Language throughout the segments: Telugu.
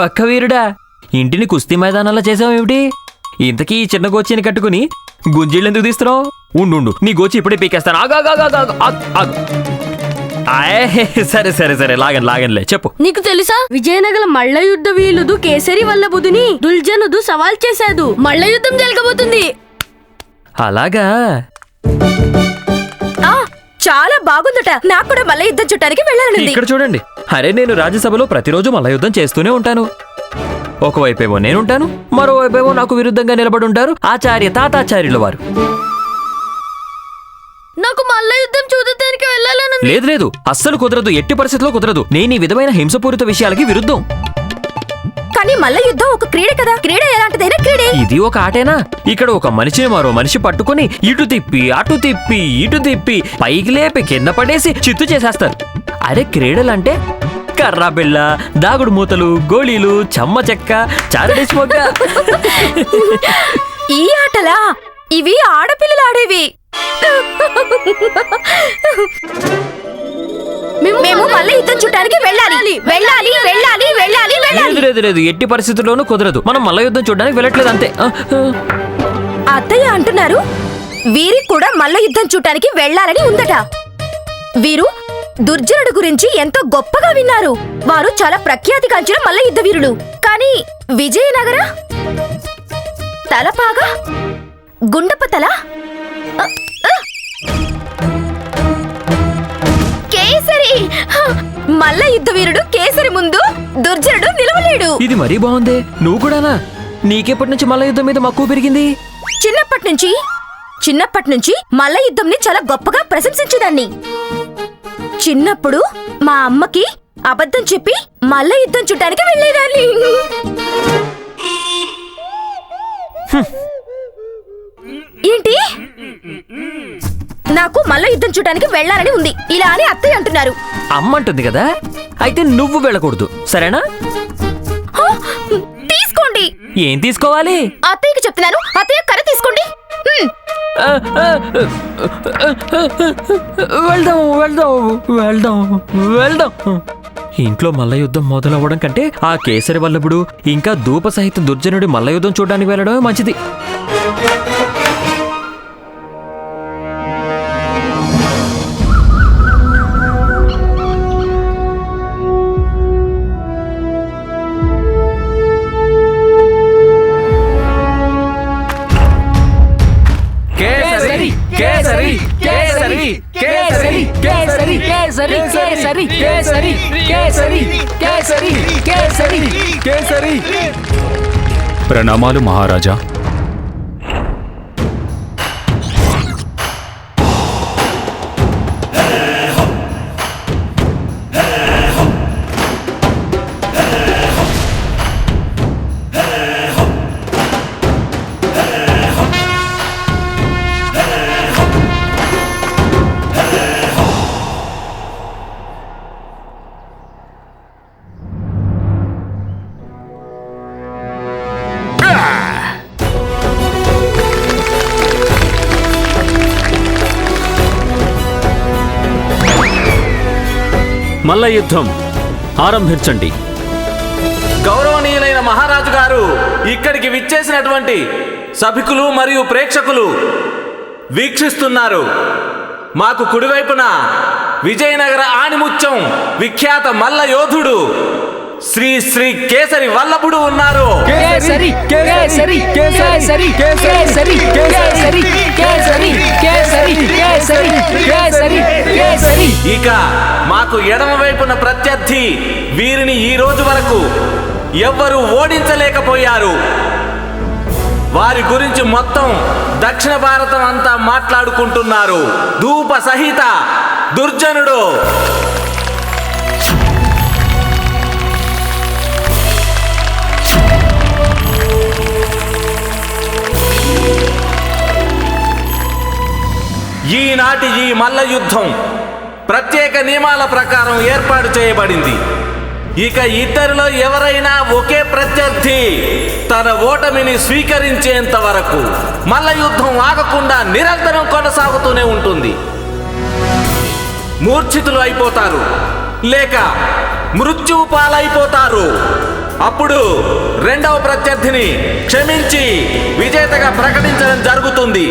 బక్కవీరుడా. ఇంటిని కుస్తీ మైదానంలో చేసావేమిటి? ఇంతకీ ఈ చిన్న గోచిని కట్టుకుని గుంజీళ్ళు ఎందుకు తీస్తున్నావు? ఉండు నీ గోచి ఇప్పుడే పీకేస్తాను. సరే సరే సరే. లాగన్ లాగన్లే చెప్పు. నీకు తెలుసా? విజయనగర మల్ల యుద్ధ వీలుదు కేసరి వల్లభుదుని దుల్జనుదు సవాల్ చేశాడు మల్ల యుద్ధం జరగబోతుంది. అలాగా? ఆ చాలా బాగుందట. నాకు కూడా మళ్ళీ యుద్ధం చుట్టానికి వెళ్ళాలనుంది. ఇక్కడ చూడండి. అరే నేను రాజ్యసభలో ప్రతిరోజు మల్ల యుద్ధం చేస్తూనే ఉంటాను. ఒకవైపేమో నేనుంటాను మరోవైపేమో నాకు విరుద్ధంగా నిలబడి ఉంటారు ఆచార్య తాతాచార్యుల వారు. నాకు చూడటానికి వెళ్ళాలని లేదు లేదు అస్సలు కుదరదు ఎట్టి పరిస్థితిలో కుదరదు. నేను ఈ విధమైన హింసపూరిత విషయాలకి విరుద్ధం. కానీ మల్ల యుద్ధం ఒక క్రీడ కదా. క్రీడ ఎలాంటిదైనా క్రీడే. ఇది ఒక ఆటేనా? ఇక్కడ ఒక మనిషిని మరో మనిషి పట్టుకొని ఇటు తిప్పి అటు తిప్పి ఇటు తిప్పి పైకి లేపి కింద పడేసి చిత్తు చేసేస్తారు. అరే క్రీడలంటే కర్రా బిళ్ళ దాగుడు మూతలు గోళీలు చెమ్మ చెక్క చారడేసి మొగ్గ. ఈ ఆటలా? ఇవి ఆడపిల్లలు ఆడేవి. మేము మళ్ళీ యుద్ధం చుట్టానికి వెళ్ళాలి. వెళ్ళాలి. వెళ్ళాలి వెళ్ళాలి వెళ్ళాలి లేదు లేదు లేదు. ఎట్టి పరిస్థితుల్లోనూ కుదరదు. మనం మల్ల యుద్ధం చూడడానికి వెళ్ళట్లేదు అంతే. అత్తయ్య అంటున్నారు వీరికి కూడా మల్ల యుద్ధం చూడటానికి వెళ్ళాలని ఉందట. వీరు దుర్జనుడు గురించి ఎంతో గొప్పగా విన్నారు. వారు చాలా ప్రఖ్యాతిగాంచిన మల్ల యుద్ధ వీరులు కానీ విజయనగర? తలపాగా? గుండప్ప తల. కేసరి! మల్ల యుద్ధ వీరుడు కేసరి ముందు దుర్జనుడు నిలవలేడు. ఇది మరీ బాగుందే. నువ్వు కూడానా? నీకెప్పటి నుంచి మల్ల యుద్ధం మీద మక్కువ పెరిగింది? చిన్నప్పటి నుంచి చిన్నప్పటి నుంచి మల్ల యుద్ధంని చాలా గొప్పగా ప్రశంసించేదాన్ని. చిన్నప్పుడు మా అమ్మకి అబద్ధం చెప్పి మల్ల యుద్ధం చుట్టానికి వెళ్ళేదాన్ని. ఏంటి? నాకు మల్ల యుద్ధం చుట్టానికి వెళ్ళాలని ఉంది. ఇలా అని అత్తయ్య అంటున్నారు. అమ్మ అంటుంది కదా? అయితే నువ్వు వెళ్ళకూడదు. సరేనా! తీసుకోండి. ఏం తీసుకోవాలి? అత్తయ్యకి చెప్తున్నాను. అత్తయ్య వెళ్దాం వెళ్దాం వెళ్దాం వెళ్దాం. ఇంట్లో మల్ల యుద్ధం మొదలవ్వడం కంటే ఆ కేసరి వల్లభుడు ఇంకా ధూప సహిత దుర్జనుడి మల్ల యుద్ధం చూడడానికి వెళ్ళడమే మంచిది. కేసరి కేసరి కేసరి కేసరి కేసరి కేసరి కేసరి కేసరి ప్రణామాలు మహారాజా మల్ల యుద్ధం ఆరంభించండి. గౌరవనీయులైన మహారాజు గారు ఇక్కడికి విచ్చేసినటువంటి సభికులు మరియు ప్రేక్షకులు వీక్షిస్తున్నారు. మాకు కుడివైపున విజయనగర ఆణిముత్యం విఖ్యాత మల్ల యోధుడు శ్రీ శ్రీ కేసరి వల్లభుడు ఉన్నారు. కేసరి కేసరి కేసరి కేసరి కేసరి కేసరి కేసరి కేసరి కేసరి కేసరి. ఇక మాకు ఎడమ వైపున ప్రత్యర్థి వీరిని ఈ రోజు వరకు ఎవ్వరూ ఓడించలేకపోయారు. వారి గురించి మొత్తం దక్షిణ భారతం అంతా మాట్లాడుకుంటున్నారు. ధూప సహిత దుర్జనుడు. ఈనాటి ఈ మల్ల యుద్ధం. ప్రత్యేక నియమాల ప్రకారం ఏర్పాటు చేయబడింది. ఇక ఇద్దరిలో ఎవరైనా ఒకే ప్రత్యర్థి తన ఓటమిని స్వీకరించేంత వరకు మల్ల యుద్ధం ఆగకుండా నిరంతరం కొనసాగుతూనే ఉంటుంది. మూర్ఛితులు అయిపోతారు. లేక మృత్యువు పాలైపోతారు. అప్పుడు రెండవ ప్రత్యర్థిని క్షమించి విజేతగా ప్రకటించడం జరుగుతుంది.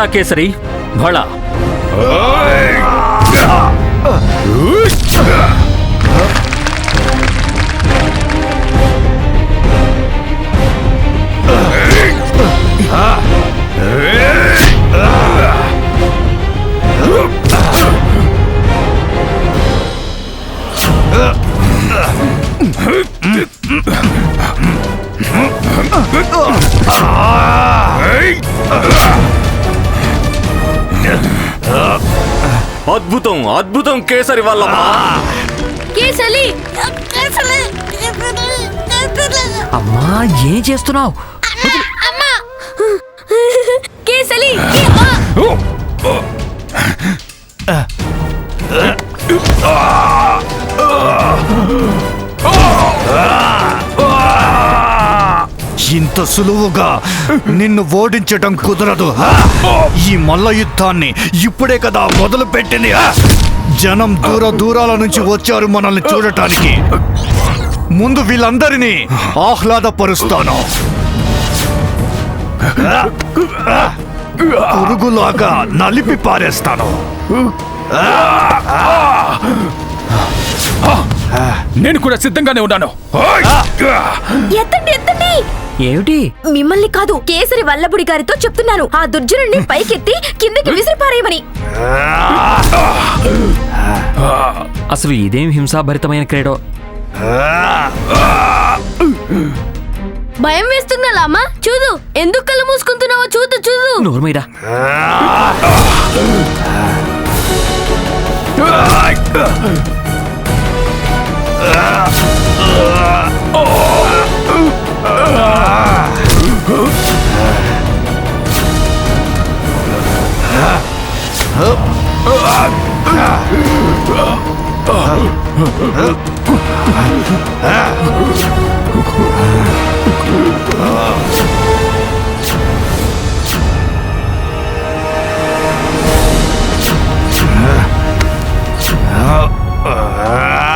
ಬಹಳ ಕೇಸರಿ ಬಹಳ Ah! అద్భుతం అద్భుతం కేసరి వల్ల కేసలి అమ్మా ఏం చేస్తున్నావు అమ్మా కేసలి ఇంత సులువుగా నిన్ను ఓడించటం కుదరదు? ఈ మల్ల యుద్ధాన్ని ఇప్పుడే కదా మొదలు పెట్టింది? జనం దూర దూరాల నుంచి వచ్చారు మనల్ని చూడటానికి. ముందు వీళ్ళందరినీ ఆహ్లాదపరుస్తాను. పురుగులాగా నలిపి పారేస్తాను. నేను కూడా సిద్ధంగానే ఉన్నాను. ఎత్తండి ఎత్తండి! ఏమిటి? మిమ్మల్ని కాదు కేసరి వల్లభుడి గారితో చెప్తున్నాను. ఆ దుర్జనుడిని పైకెత్తి కిందకి విసిరిపారేయమని. అసలు ఇదేం హింసాభరితమైన క్రీడో? భయం వేస్తుందా లామా? చూడు ఎందుకు కళ్ళు మూసుకుంటున్నావో చూడు చూడు నోర్మైరా 아, 아, 아.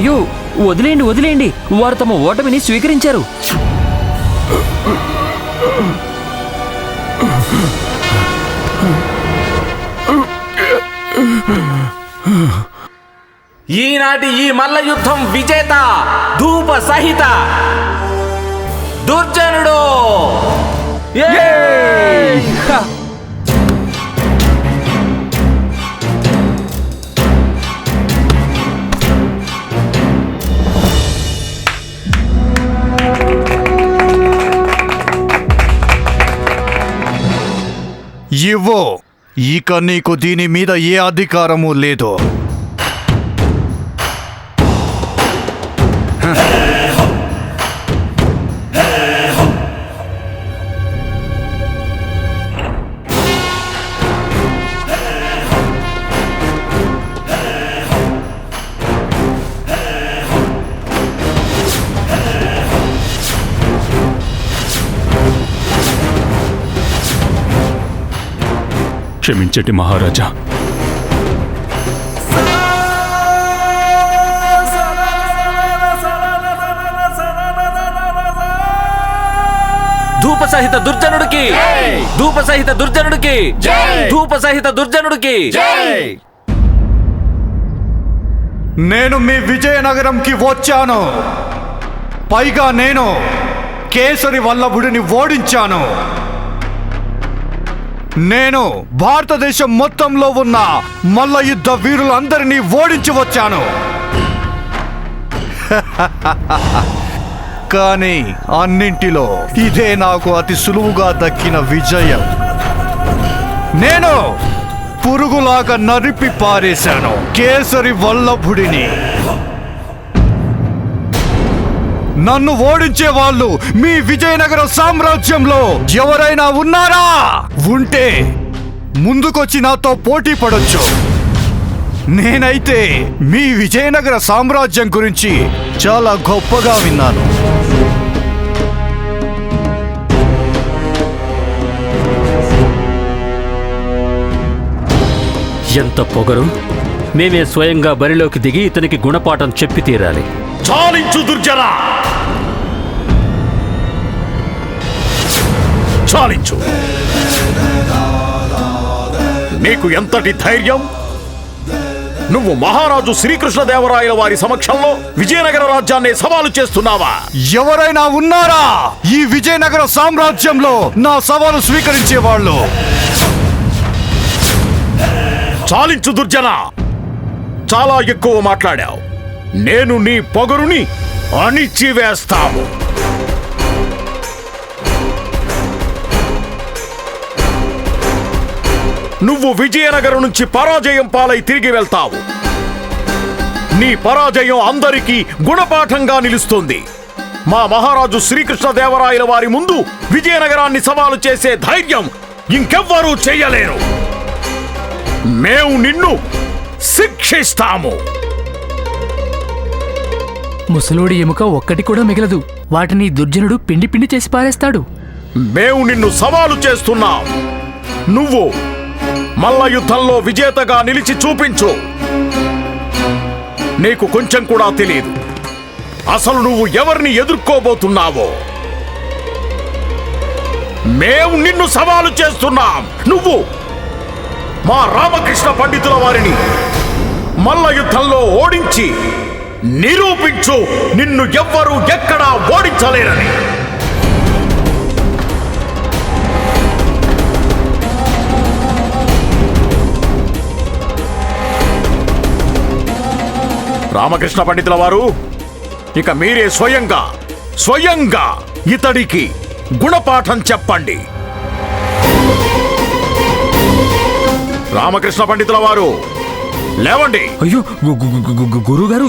అయ్యో వదిలేయండి వదిలేయండి. వారు తమ ఓటమిని స్వీకరించారు. ఈనాటి ఈ మల్ల యుద్ధం విజేత ధూప సహిత. దుర్జనుడు. ఏయ్! ఇక నీకు దీని మీద ఏ అధికారము లేదు. క్షమించండి మహారాజా. ధూప సహిత దుర్జనుడికి. ధూప సహిత దుర్జనుడికి. ధూప సహిత దుర్జనుడికి. నేను మీ విజయనగరంకి వచ్చాను. పైగా నేను కేసరి వల్లభుడిని ఓడించాను. నేను భారతదేశం మొత్తంలో ఉన్న మల్ల యుద్ధ వీరులందరినీ ఓడించి వచ్చాను. కానీ అన్నింటిలో ఇదే నాకు అతి సులువుగా దక్కిన విజయం. నేను పురుగులాగా నరిపి పారేశాను కేసరి వల్లభుడిని. నన్ను ఓడించే వాళ్ళు మీ విజయనగర సామ్రాజ్యంలో ఎవరైనా ఉన్నారా? ఉంటే ముందుకొచ్చి నాతో పోటీ పడొచ్చు. నేనైతే మీ విజయనగర సామ్రాజ్యం గురించి చాలా గొప్పగా విన్నాను. ఎంత పొగరు? మేమే స్వయంగా బరిలోకి దిగి ఇతనికి గుణపాఠం చెప్పి తీరాలి. చాలించు దుర్జన! చాలించు! నీకు ఎంతటి ధైర్యం? నువ్వు మహారాజు శ్రీకృష్ణదేవరాయల వారి సమక్షంలో విజయనగర రాజ్యాన్ని సవాలు చేస్తున్నావా? ఎవరైనా ఉన్నారా? ఈ విజయనగర సామ్రాజ్యంలో నా సవాలు స్వీకరించే వాళ్ళు చాలించు దుర్జన! చాలా ఎక్కువ మాట్లాడావు. నేను నీ పొగరుని అణిచివేస్తాము. నువ్వు విజయనగరం నుంచి పరాజయం పాలై తిరిగి వెళ్తావు. నీ పరాజయం అందరికీ గుణపాఠంగా నిలుస్తుంది. మా మహారాజు శ్రీకృష్ణదేవరాయల వారి ముందు విజయనగరాన్ని సవాలు చేసే ధైర్యం ఇంకెవ్వరూ చెయ్యలేరు మేము నిన్ను శిక్షిస్తాము. ముసలోడి ఎముక ఒక్కటి కూడా మిగలదు. వాటిని దుర్జనుడు పిండి పిండి చేసి పారేస్తాడు. మేము నిన్ను సవాలు చేస్తున్నాం. నువ్వు మల్ల యుద్ధంలో విజేతగా నిలిచి చూపించు. నీకు కొంచెం కూడా తెలియదు అసలు నువ్వు ఎవరిని ఎదుర్కోబోతున్నావో? మేము నిన్ను సవాలు చేస్తున్నాం. నువ్వు మా రామకృష్ణ పండితుల వారిని మల్ల యుద్ధంలో ఓడించి నిరూపించు నిన్ను ఎవ్వరూ ఎక్కడా ఓడించలేరని. రామకృష్ణ పండితుల వారు ఇక మీరే స్వయంగా స్వయంగా ఇతడికి గుణపాఠం చెప్పండి. రామకృష్ణ పండితుల వారు. లేవండి. అయ్యో గురుగారు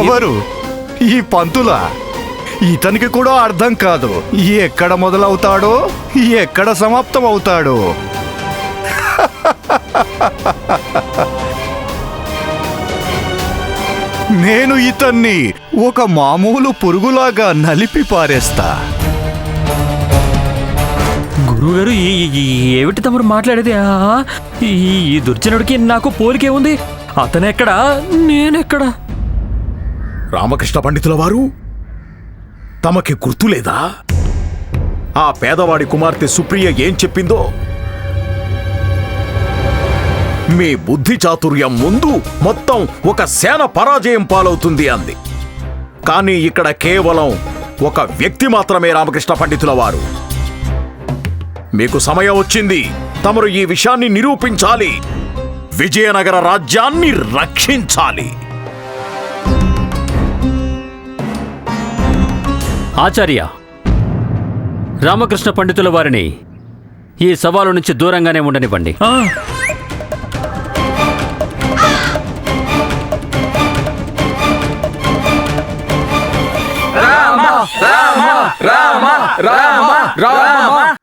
ఎవరు? ఈ పంతుల? ఇతనికి కూడా అర్థం కాదు. ఎక్కడ మొదలవుతాడో ఎక్కడ సమాప్తం అవుతాడో నేను ఇతన్ని ఒక మామూలు పురుగులాగా నలిపి పారేస్తా. గురువు గారు ఏమిటి తమరు మాట్లాడేది? ఈ ఈ దుర్జనుడికి నాకు పోలికే ఉంది. అతనెక్కడా నేనెక్కడా? రామకృష్ణ పండితుల వారు? తమకి గుర్తులేదా ఆ పేదవాడి కుమార్తె సుప్రియ ఏం చెప్పిందో? మీ బుద్ధి చాతుర్యం ముందు మొత్తం ఒక సేన పరాజయం పాలవుతుంది అంది. కానీ ఇక్కడ కేవలం ఒక వ్యక్తి మాత్రమే రామకృష్ణ పండితుల వారు. మీకు సమయం వచ్చింది. తమరు ఈ విషయాన్ని నిరూపించాలి. విజయనగర రాజ్యాన్ని రక్షించాలి. ఆచార్య రామకృష్ణ పండితుల వారిని ఈ సవాలు నుంచి దూరంగానే ఉండనివ్వండి. ఆ, రామ రామ రామ రామ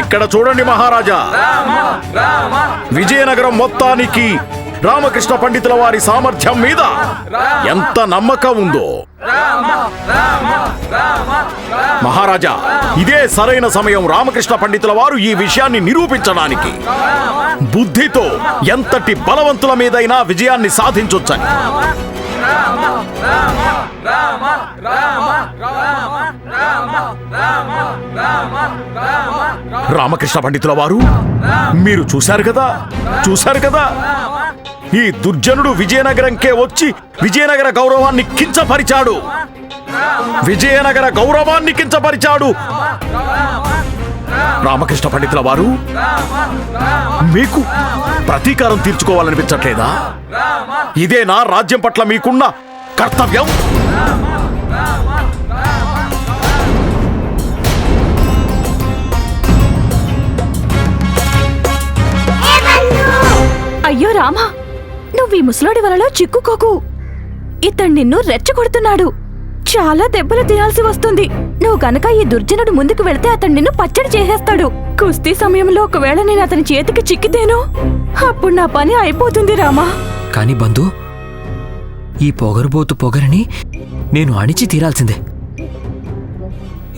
ఇక్కడ చూడండి మహారాజా విజయనగరం మొత్తానికి రామకృష్ణ పండితుల వారి సామర్థ్యం మీద ఎంత నమ్మకం ఉందో మహారాజా ఇదే సరైన సమయం రామకృష్ణ పండితుల వారు ఈ విషయాన్ని నిరూపించడానికి. బుద్ధితో ఎంతటి బలవంతుల మీదైనా విజయాన్ని సాధించొచ్చని. రామకృష్ణ పండితుల వారు మీరు చూశారు కదా చూశారు కదా? ఈ దుర్జనుడు విజయనగరంకే వచ్చి విజయనగర గౌరవాన్ని కించపరిచాడు. విజయనగర గౌరవాన్ని కించపరిచాడు. రామకృష్ణ పండితుల వారు మీకు ప్రతీకారం తీర్చుకోవాలనిపించట్లేదా? ఇదే నా రాజ్యం పట్ల మీకున్న కర్తవ్యం? అయ్యో రామా నువ్వు ఈ ముసలాడి వలలో చిక్కుకోకు. ఇతడు నిన్ను రెచ్చగొడుతున్నాడు. చాలా దెబ్బలు తినాల్సి వస్తుంది. నువ్వు గనక ఈ దుర్జనుడు ముందుకు వెళితే అతడు నిన్ను పచ్చడి చేసేస్తాడు. కుస్తీ సమయంలో ఒకవేళ నేను అతని చేతికి చిక్కితేను అప్పుడు నా పని అయిపోతుంది రామా. కానీ బంధు ఈ పొగరుబోతు పొగరిని నేను అణిచి తీరాల్సిందే.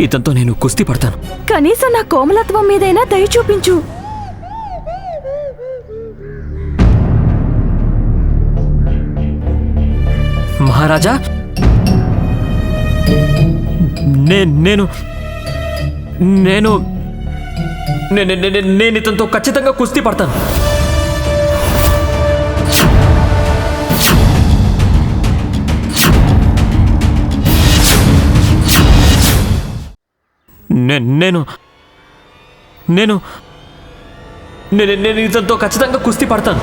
ఇతనితో నేను కుస్తీ పడతాను. కనీసం నా కోమలత్వం మీదైనా దయ చూపించు. మహారాజా నేను నేను నేను ఇతనితో ఖచ్చితంగా కుస్తీ పడతాను. నేను నేను నేను నేను ఇతనితో ఖచ్చితంగా కుస్తీ పడతాను.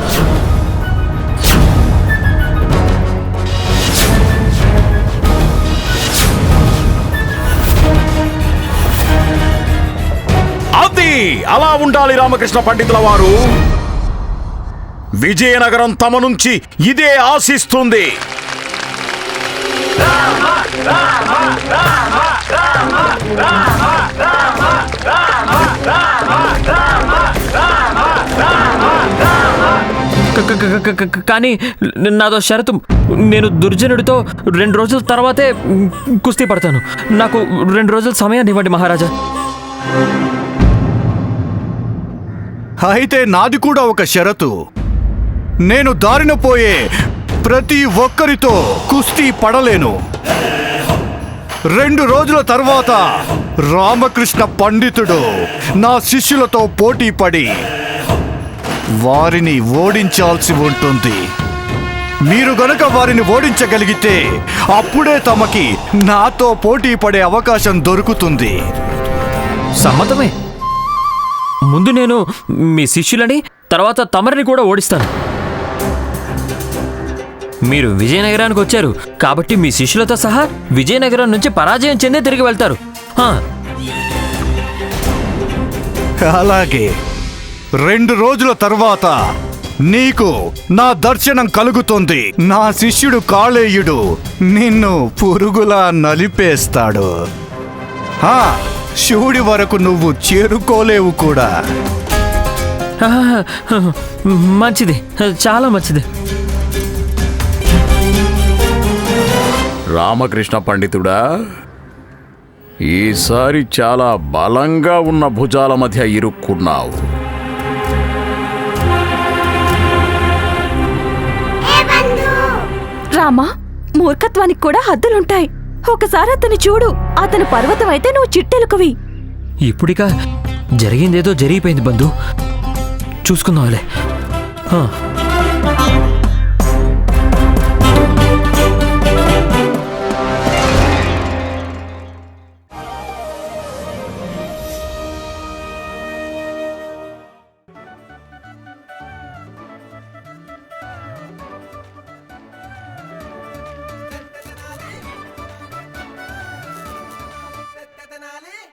అది అలా ఉండాలి రామకృష్ణ పండితుల వారు. విజయనగరం తమ నుంచి ఇదే ఆశిస్తుంది. కానీ నాదో షరతు. నేను దుర్జనుడితో రెండు రోజుల తర్వాతే కుస్తీ పడతాను. నాకు రెండు రోజుల సమయాన్ని ఇవ్వండి మహారాజా. అయితే నాది కూడా ఒక షరతు. నేను దారిన పోయే ప్రతి ఒక్కరితో కుస్తీ పడలేను. రెండు రోజుల తర్వాత రామకృష్ణ పండితుడు నా శిష్యులతో పోటీ పడి వారిని ఓడించాల్సి ఉంటుంది. మీరు గనుక వారిని ఓడించగలిగితే అప్పుడే తమకి నాతో పోటీ పడే అవకాశం దొరుకుతుంది. సమ్మతమే. ముందు నేను మీ శిష్యులని తర్వాత తమరిని కూడా ఓడిస్తాను. మీరు విజయనగరానికి వచ్చారు కాబట్టి మీ శిష్యులతో సహా విజయనగరం నుంచి పరాజయం చెందే తిరిగి వెళ్తారు. అలాగే. రెండు రోజుల తర్వాత నీకు నా దర్శనం కలుగుతుంది. నా శిష్యుడు కాళేయుడు నిన్ను పురుగులా నలిపేస్తాడు. ఆ, శివుడి వరకు నువ్వు చేరుకోలేవు కూడా. మంచిది. చాలా మంచిది. రామకృష్ణ పండితుడా ఈసారి చాలా బలంగా ఉన్న భుజాల మధ్య ఇరుక్కున్నావు. రామా మూర్ఖత్వానికి కూడా హద్దులుంటాయి. ఒకసారి అతను చూడు. అతను పర్వతం అయితే నువ్వు చిట్టెలుకవి. ఇప్పుడిక జరిగిందేదో జరిగిపోయింది బంధు. చూసుకుందాంలే. ఆ,